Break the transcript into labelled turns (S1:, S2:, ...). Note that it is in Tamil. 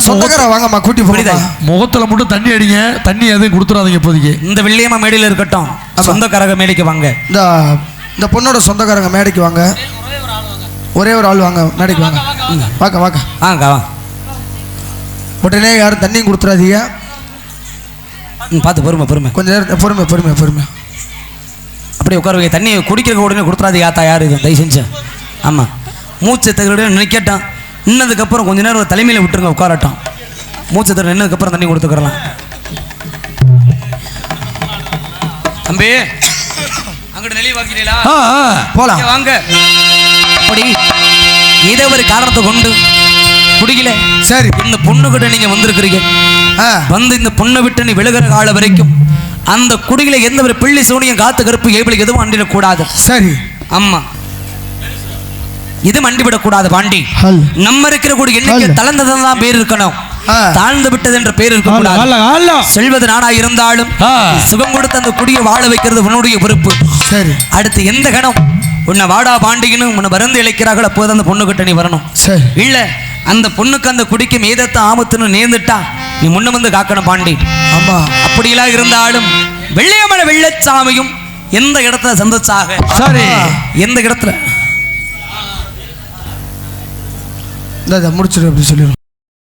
S1: சொந்தக்கார வாங்கம்மா கூட்டி
S2: புரியுதா?
S3: முகத்துல மட்டும் தண்ணி அடிங்க தண்ணி எதுவும் கொடுத்துறாதீங்க இப்போதைக்கு.
S2: இந்த வெள்ளியம்மா மேடையில் இருக்கட்டும் சொந்தக்காரக மேடைக்கு வாங்க.
S1: இந்த இந்த பொண்ணோட சொந்தக்காரங்க மேடைக்கு வாங்க. ஒரே ஒரு ஆள் வாங்க மேடைக்கு வாங்க. வாங்க வாங்க
S2: வாங்க. வா.
S1: உடனே யாரும் தண்ணியும் கொடுத்துறாதீங்க.
S2: ம், பார்த்து பொறுமை பொறுமை.
S1: கொஞ்ச நேரம் பொறுமை பொறுமை பொறுமை.
S2: அப்படியே உட்கார வைக்க தண்ணி குடிக்கிறதுக்கு உடனே கொடுத்துறாது யாத்தா யார் இது? தயவு செஞ்சு. ஆமாம் மூச்சு தகுதியோட நினைக்கட்டும் நின்னதுக்கப்புறம் கொஞ்ச நேரம் தலைமையில் விட்டுருங்க உட்காரட்டும். மூச்சு தகுதி நின்னதுக்கப்புறம் தண்ணி கொடுத்துக்கிறலாம். தம்பி அங்கிட்டு நெளி வாக்கிறீங்களா.
S1: போலாம்.
S2: வாங்க. அப்படி ஏதோ ஒரு காரணத்தை கொண்டு குடிக்கல.
S1: சரி.
S2: இந்த பொண்ணு கிட்ட நீங்க வந்திருக்கிறீங்க. வந்து இந்த பொண்ணை விட்டு நீ விழுகிற காலம் வரைக்கும் அந்த குடியில எந்த ஒரு பிள்ளை சூனியம் காத்து கருப்பு ஏபிள் எதுவும் அண்டிடக்கூடாது.
S1: சரி.
S2: ஆமா இது மண்டிவிடக்கூடாது பாண்டி. நம்ம இருக்கிற கூடிய எண்ணிக்கை. தளர்ந்ததான் பேர் இருக்கணும். தாழ்ந்து விட்டது என்ற பேர் இருக்கக்கூடாது. செல்வது நாடா இருந்தாலும். சுகம் கொடுத்து அந்த குடியை வாழ வைக்கிறது உன்னுடைய பொறுப்பு.
S1: சரி.
S2: அடுத்து எந்த கணம்? உன்னை வாடா பாண்டிகனும் உன்னை மருந்து இழைக்கிறார்கள் அப்போது அந்த பொண்ணு கிட்ட நீ வரணும். இல்ல அந்த பொண்ணுக்கு அந்த குடிக்கு மேதத்தை ஆமத்துன்னு நேர்ந்துட்டா நீ முன்ன வந்து காக்கணும் பாண்டி.
S1: ஆமா.
S2: அப்படியெல்லாம் இருந்தாலும் வெள்ளையமன வெள்ளச்சாமியும் எந்த இடத்துல சந்தோஷாக?
S3: சரி.
S2: எந்த இடத்துல?
S1: இந்த இதை முடிச்சிடு அப்படி சொல்லிடும்